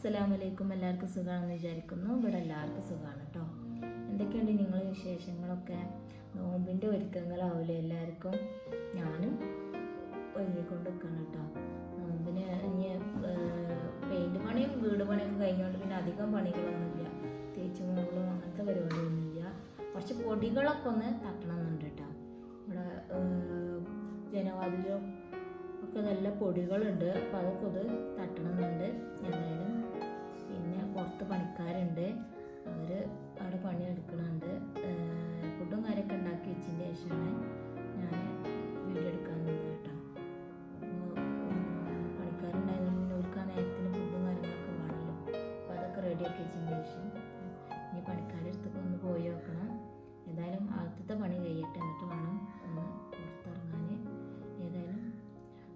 അസ്സലാമു അലൈക്കും എല്ലാവർക്കും സുഖമാണെന്ന് വിചാരിക്കുന്നു. ഇവിടെ എല്ലാവർക്കും സുഖമാണ് കേട്ടോ എന്തൊക്കെയുണ്ട് നിങ്ങളെ വിശേഷങ്ങളൊക്കെ? നോമ്പിന്റെ ഒരുക്കങ്ങളാവില്ലേ എല്ലാവർക്കും? ഞാനും ഒരുങ്ങിക്കൊണ്ട് നിൽക്കണം കേട്ടോ നോമ്പിന് ഇനി പെയിന്റ് പണിയും വീട് പണിയൊക്കെ കഴിഞ്ഞുകൊണ്ട് പിന്നെ അധികം പണികളൊന്നുമില്ല. തേച്ച് മുകളും അങ്ങനത്തെ പരിപാടിയൊന്നുമില്ല കുറച്ച് പൊടികളൊക്കെ ഒന്ന് തട്ടണമെന്നുണ്ട് കേട്ടോ ഇവിടെ ജനവാതിലും ഒക്കെ നല്ല പൊടികളുണ്ട്. അപ്പോൾ അതൊക്കെ ഒന്ന് തട്ടണമെന്നുണ്ട് പിന്നെ പുറത്ത് പണിക്കാരുണ്ട്. അവർ അവിടെ പണിയെടുക്കണുണ്ട്. ഫുഡും കാര്യമൊക്കെ ഉണ്ടാക്കി വെച്ചതിന് ശേഷമാണ് ഞാൻ വീഡിയോ എടുക്കാൻ നിന്നത് കേട്ടോ. പണിക്കാരുണ്ടായതുകൊണ്ട് ആ നേരത്തിന് ഫുഡും കാര്യങ്ങളൊക്കെ വേണമല്ലോ. അപ്പോൾ അതൊക്കെ റെഡിയാക്കി വെച്ചതിന് ശേഷം ഇനി പണിക്കാരടുത്തൊക്കെ ഒന്ന് പോയി നോക്കണം. ഏതായാലും ആദ്യത്തെ പണി കഴിയട്ടെ എന്നിട്ട് വേണം ഒന്ന് പുറത്തിറങ്ങാൻ ഏതായാലും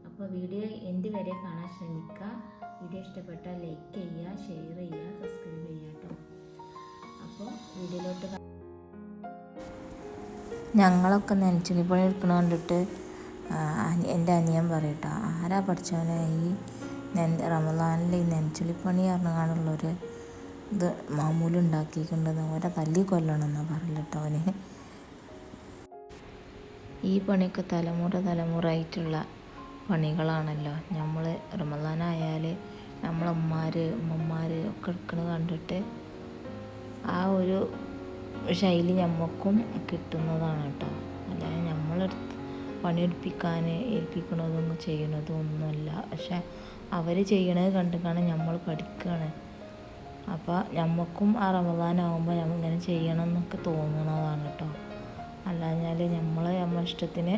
അപ്പോൾ വീഡിയോ എന്ത് വരെ കാണാൻ ശ്രമിക്കുക. വീഡിയോ ഇഷ്ടപ്പെട്ടാൽ ലൈക്ക് ചെയ്യുക ഷെയർ ചെയ്യുക സബ്സ്ക്രൈബ് ചെയ്യുക കേട്ടോ. അപ്പോൾ വീഡിയോയിലോട്ട് ഞങ്ങളൊക്കെ നെനച്ചിലി പണി എടുക്കണ കണ്ടിട്ട് എന്റെ അനിയൻ പറയട്ടോ ആരാ പഠിച്ചവനെ? ഈ നെൻ റമദാനിൽ ഈ നെനച്ചിലി പണി പറഞ്ഞുകൊണ്ടുള്ളൊരു ഇത് മാമൂലി ഉണ്ടാക്കിയിട്ടുണ്ടെന്ന് ഓരോ തല്ലി കൊല്ലണം എന്നാ പറയില്ല കേട്ടോ അവന് ഈ പണിയൊക്കെ തലമുറ തലമുറ ആയിട്ടുള്ള പണികളാണല്ലോ. നമ്മൾ റമദാനായാൽ നമ്മളമ്മമാർ ഉമ്മമാർ ഒക്കെ എടുക്കണ കണ്ടിട്ട് ആ ഒരു ശൈലി നമുക്കും കിട്ടുന്നതാണ് കേട്ടോ അല്ലാതെ നമ്മളെടുത്ത് പണിയെടുപ്പിക്കാൻ ഏൽപ്പിക്കണതും ചെയ്യണതും ഒന്നുമല്ല പക്ഷെ അവർ ചെയ്യണത് കണ്ടിട്ടാണ് നമ്മൾ പഠിക്കുകയാണ് അപ്പോൾ നമുക്കും ആ റമദാനാകുമ്പോൾ നമ്മൾ ഇങ്ങനെ ചെയ്യണം എന്നൊക്കെ തോന്നണതാണ് കേട്ടോ അല്ലാഞ്ഞാൽ നമ്മൾ നമ്മളെ ഇഷ്ടത്തിന്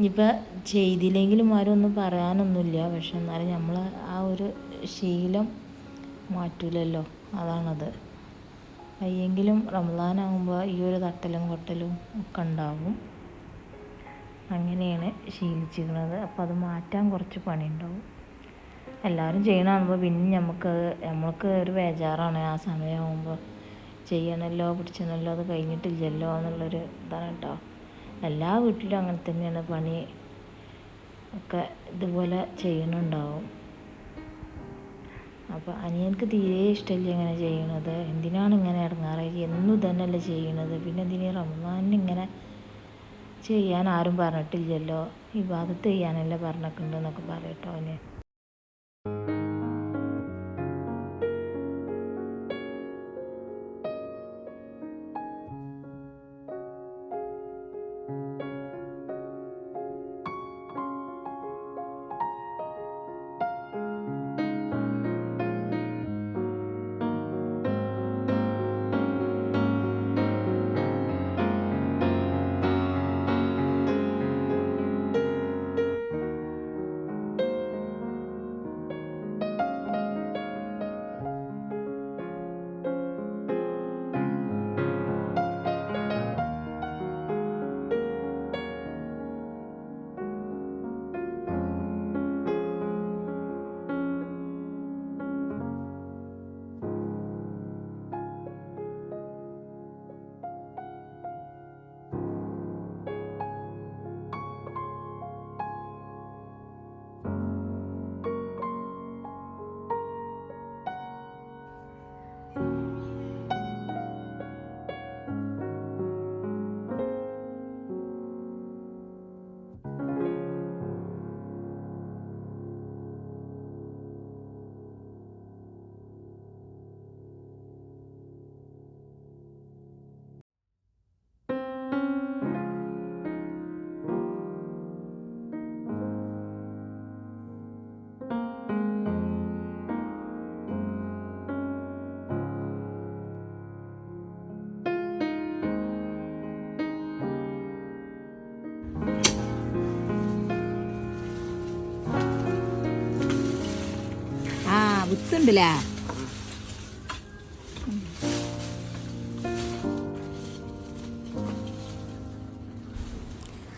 ഇനിയിപ്പോൾ ചെയ്തില്ലെങ്കിലും ആരും ഒന്നും പറയാനൊന്നുമില്ല. പക്ഷെ എന്നാലും നമ്മൾ ആ ഒരു ശീലം മാറ്റില്ലല്ലോ അതാണത്. അയ്യെങ്കിലും റംസാനാകുമ്പോൾ ഈ ഒരു തട്ടലും കൊട്ടലും ഒക്കെ ഉണ്ടാവും. അങ്ങനെയാണ് ശീലിച്ചിരിക്കുന്നത്. അപ്പോൾ അത് മാറ്റാൻ കുറച്ച് പണിയുണ്ടാവും. എല്ലാവരും ചെയ്യണമാകുമ്പോൾ പിന്നെ നമുക്ക് നമ്മൾക്ക് ഒരു ബേജാറാണ്. ആ സമയമാകുമ്പോൾ ചെയ്യണമല്ലോ പിടിച്ചണല്ലോ അത് കഴിഞ്ഞിട്ടില്ലല്ലോ എന്നുള്ളൊരു ഇതാണ് കേട്ടോ എല്ലാ വീട്ടിലും അങ്ങനെ തന്നെയാണ് പണി ഒക്കെ ഇതുപോലെ ചെയ്യണുണ്ടാവും. അപ്പോൾ അനിയനക്ക് തീരെ ഇഷ്ടമില്ല ഇങ്ങനെ ചെയ്യണത്. എന്തിനാണ് ഇങ്ങനെ ഇറങ്ങാറായി എന്നും ഇതന്നെയല്ലേ ചെയ്യണത്. പിന്നെ എന്തിനാ റമദാനിന് ഇങ്ങനെ ചെയ്യാൻ ആരും പറഞ്ഞിട്ടില്ലല്ലോ. ഈ ഭാഗത്ത് ചെയ്യാനല്ലേ പറഞ്ഞിട്ടുണ്ടെന്നൊക്കെ പറയട്ടോ അവന്.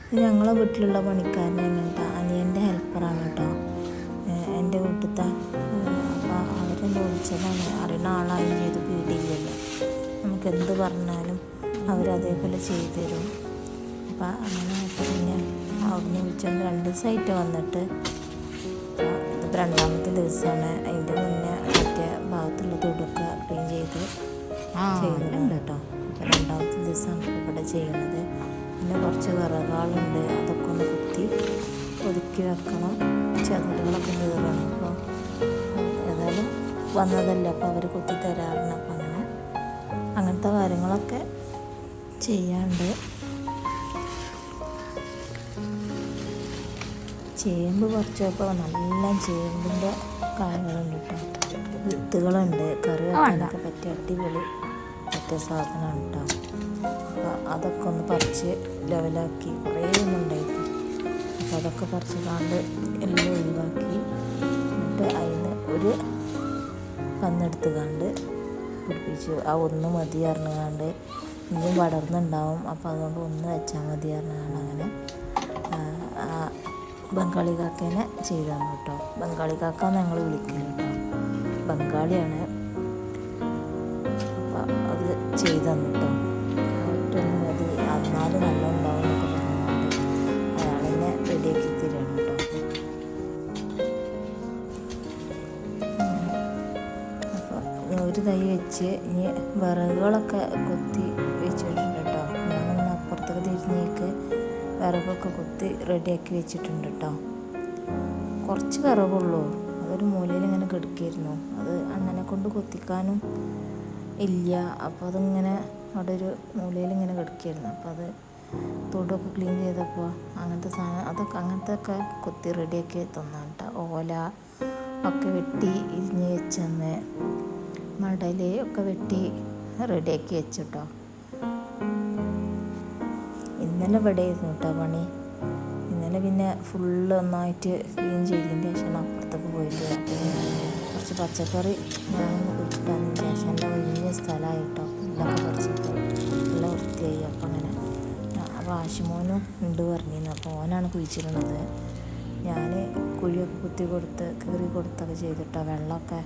ഇത് ഞങ്ങളെ വീട്ടിലുള്ള പണിക്കാരൻ തന്നെ കേട്ടോ. അനിയന്റെ ഹെൽപ്പറാണ് കേട്ടോ. എന്റെ വീട്ടിലത്തെ അപ്പോൾ അവരെന്നെ വിളിച്ചതാണ്. അറിയുന്ന ആളായി ചെയ്ത് പേടിയില്ലല്ലോ നമുക്ക് എന്ത് പറഞ്ഞാലും അവരതേപോലെ ചെയ്തു തരും അപ്പോൾ അങ്ങനെ പിന്നെ അവിടുന്ന് വിളിച്ചുകൊണ്ട് രണ്ട് ദിവസമായിട്ട് വന്നിട്ട് ഇതിപ്പോൾ രണ്ടാമത്തെ ദിവസമാണ് അതിന്റെ മുന്നേ മറ്റേ ഭാഗത്തുള്ള തുടക്ക ക്ലീൻ ചെയ്ത് ചെയ്യുന്നുണ്ട് കേട്ടോ. അപ്പോൾ രണ്ടാമത്തെ ദിവസമാണ് ഇവിടെ ചെയ്യുന്നത്. പിന്നെ കുറച്ച് വിറകാളുണ്ട് അതൊക്കെ ഒന്ന് കുത്തി ഒതുക്കി വെക്കണം. ചതിലുകളൊക്കെ കീറണം അപ്പോൾ ഏതായാലും വന്നതല്ല അപ്പോൾ അവർ കുത്തി തരാറുണ്ട്. അപ്പോൾ അങ്ങനെ അങ്ങനത്തെ കാര്യങ്ങളൊക്കെ ചെയ്യാണ്ട് ചേമ്പ് പറിച്ചപ്പോൾ നല്ല ചേമ്പിന്റെ കായകളുണ്ട് കേട്ടോ വിത്തുകളുണ്ട്. കറി വെക്കാനൊക്കെ പറ്റിയ അടിപൊളി പറ്റിയ സാധനമാണ് കേട്ടോ അപ്പോൾ അതൊക്കെ ഒന്ന് പറിച്ച് ലെവലാക്കി കുറേ ഒന്നും ഉണ്ടായിരുന്നു അപ്പോൾ അതൊക്കെ പറിച്ച് കാണ്ട് എല്ലാം ഒഴിവാക്കി. എന്നിട്ട് അതിന് ഒരു കന്നെടുത്ത് കണ്ട് പിടിപ്പിച്ചു. ആ ഒന്ന് മതി അറിഞ്ഞുകൊണ്ട് ഇനിയും വളർന്നുണ്ടാവും അപ്പോൾ അതുകൊണ്ട് ഒന്ന് വെച്ചാൽ മതി കാണാൻ അങ്ങനെ ബംഗാളി കാക്കേനെ ചെയ്താണ് കേട്ടോ. ബംഗാളി കാക്ക ഞങ്ങൾ വിളിക്കൽ കേട്ടോ. ബംഗാളിയാണ്. അപ്പം അത് ചെയ്തു തന്നു കേട്ടോ. ഒട്ടൊന്നും അത് അന്നാൽ നല്ല ഉണ്ടാവും എന്നൊക്കെ പറഞ്ഞുകൊണ്ട് അയാളെന്നെ റെഡിയാക്കി കേട്ടോ. അപ്പോൾ ഒരു തൈ വെച്ച് ഇനി വിറകുകളൊക്കെ കൊത്തി വിറകൊക്കെ കുത്തി റെഡിയാക്കി വെച്ചിട്ടുണ്ട് കേട്ടോ കുറച്ച് വിറകുള്ളൂ അതൊരു മൂലയിൽ ഇങ്ങനെ കിടക്കിയിരുന്നു. അത് അണ്ണനെ കൊണ്ട് കൊത്തിക്കാനും ഇല്ല. അപ്പോൾ അതിങ്ങനെ അവിടെ ഒരു മൂലയിൽ ഇങ്ങനെ കിടക്കിയിരുന്നു. അപ്പോൾ അത് തൊടൊക്കെ ക്ലീൻ ചെയ്തപ്പോൾ അങ്ങനത്തെ സാധനം അതൊക്കെ അങ്ങനത്തെ ഒക്കെ കൊത്തി റെഡിയാക്കി തന്നാണ് കേട്ടോ ഓല ഒക്കെ വെട്ടി ഇരിഞ്ഞ് വെച്ചന്ന് മടൽ ഒക്കെ വെട്ടി റെഡിയാക്കി വെച്ചിട്ടോ ഇന്നലെ ഇവിടെ ആയിരുന്നു കേട്ടോ പണി. ഇന്നലെ പിന്നെ ഫുള്ള് ഒന്നായിട്ട് ക്ലീൻ ചെയ്തതിന് ശേഷം അപ്പുറത്തേക്ക് പോയിട്ട് കുറച്ച് പച്ചക്കറി കുറിച്ചിട്ടാണ് ശേഷം എന്റെ വലിയ സ്ഥലമായി കേട്ടോ. പറിച്ചപ്പോൾ നല്ല വൃത്തിയായി. അപ്പം അങ്ങനെ അപ്പോൾ ആശുമോനും ഉണ്ട് പറഞ്ഞിരുന്നു. അപ്പോൾ ഓനാണ് കുഴിച്ചിരുന്നത് ഞാൻ കുഴിയൊക്കെ കുത്തി കൊടുത്ത് കീറി കൊടുത്തൊക്കെ ചെയ്തിട്ടോ വെള്ളമൊക്കെ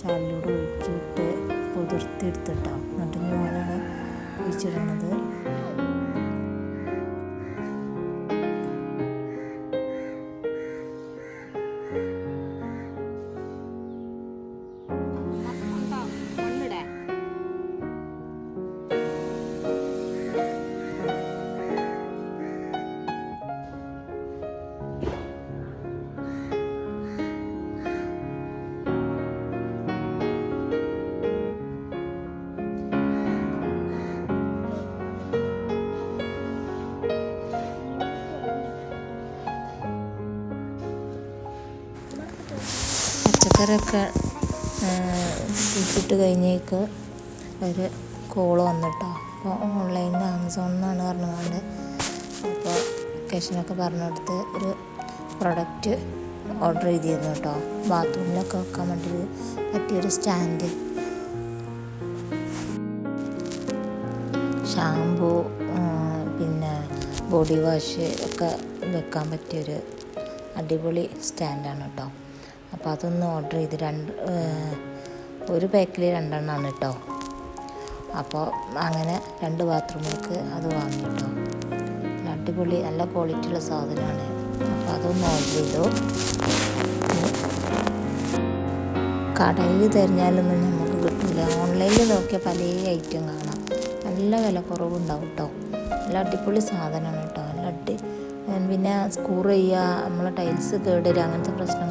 ചാലിലൂടെ ഒഴുക്കിയിട്ട് പുതിർത്തിയെടുത്തിട്ടോ എന്നിട്ട് ഞാനാണ് കുഴിച്ചിടുന്നത്. പച്ചക്കറിയൊക്കെ കുഴിച്ചിട്ട് കഴിഞ്ഞേക്ക് ഒരു കോൾ വന്നിട്ടോ. അപ്പോൾ ഓൺലൈനിൽ ആമസോണിൽ എന്നാണ് പറഞ്ഞുകൊണ്ട് അപ്പോൾ ലൊക്കേഷനൊക്കെ പറഞ്ഞു ഒരു പ്രൊഡക്റ്റ് ഓർഡർ ചെയ്തിരുന്നു കേട്ടോ ബാത്റൂമിലൊക്കെ വെക്കാൻ വേണ്ടി പറ്റിയൊരു സ്റ്റാൻഡ് ഷാമ്പൂ പിന്നെ ബോഡി വാഷ് ഒക്കെ വെക്കാൻ പറ്റിയൊരു അടിപൊളി സ്റ്റാൻഡാണ് കേട്ടോ അപ്പോൾ അതൊന്ന് ഓർഡർ ചെയ്ത് രണ്ട് ഒരു പാക്കിൽ രണ്ടെണ്ണമാണ് കേട്ടോ അപ്പോൾ അങ്ങനെ രണ്ട് ബാത്റൂമിലേക്ക് അത് വാങ്ങി കേട്ടോ അടിപൊളി നല്ല ക്വാളിറ്റി ഉള്ള സാധനമാണ് അപ്പോൾ അതൊന്ന് ഓർഡർ ചെയ്തു. കടയിൽ തിരഞ്ഞാലൊന്നും നമുക്ക് കിട്ടില്ല ഓൺലൈനിൽ നോക്കിയാൽ പല ഐറ്റം കാണാം. നല്ല വില കുറവുണ്ടാവും കേട്ടോ നല്ല അടിപൊളി സാധനമാണ് കേട്ടോ നല്ല അടി പിന്നെ സ്കൂർ ചെയ്യുക നമ്മളെ ടൈൽസ് കേടുവരിക അങ്ങനത്തെ പ്രശ്നങ്ങളൊന്നുമില്ല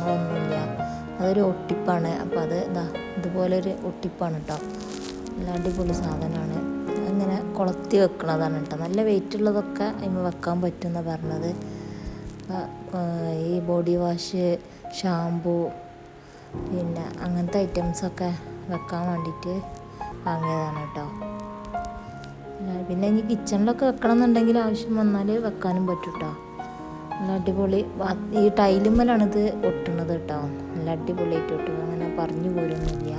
അതൊരു ഒട്ടിപ്പാണ്. അപ്പോൾ അത് ഇതാ ഇതുപോലൊരു ഒട്ടിപ്പാണ് കേട്ടോ നല്ല അടിപൊളി സാധനമാണ് അങ്ങനെ കൊളത്തി വെക്കണതാണ് കേട്ടോ നല്ല വെയിറ്റ് ഉള്ളതൊക്കെ അതിന് വെക്കാൻ പറ്റുമെന്ന് പറഞ്ഞത്. ഈ ബോഡി വാഷ് ഷാമ്പൂ പിന്നെ അങ്ങനത്തെ ഐറ്റംസൊക്കെ വെക്കാൻ വേണ്ടിയിട്ട് വാങ്ങിയതാണ് കേട്ടോ പിന്നെ ഇനി കിച്ചണിലൊക്കെ വെക്കണം എന്നുണ്ടെങ്കിൽ ആവശ്യം വന്നാൽ വെക്കാനും പറ്റും കേട്ടോ നല്ല അടിപൊളി ഈ ടൈലുമ്മലാണിത് ഒട്ടുന്നത് കേട്ടോ നല്ല അടിപൊളിയായിട്ട് കിട്ടും അങ്ങനെ പറഞ്ഞു പോരൊന്നുമില്ല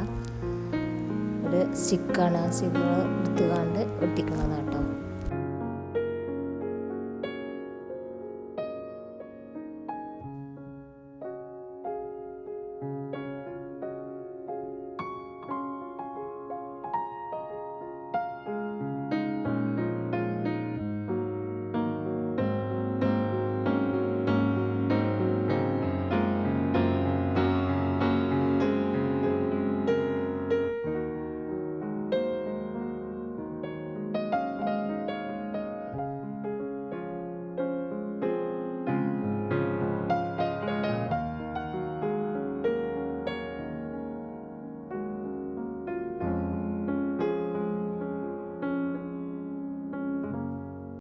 ഒരു സ്റ്റിക്കാണ് സ്റ്റിക്ക് എടുത്തുകാണ്ട് ഒട്ടിക്കുന്നതാണ്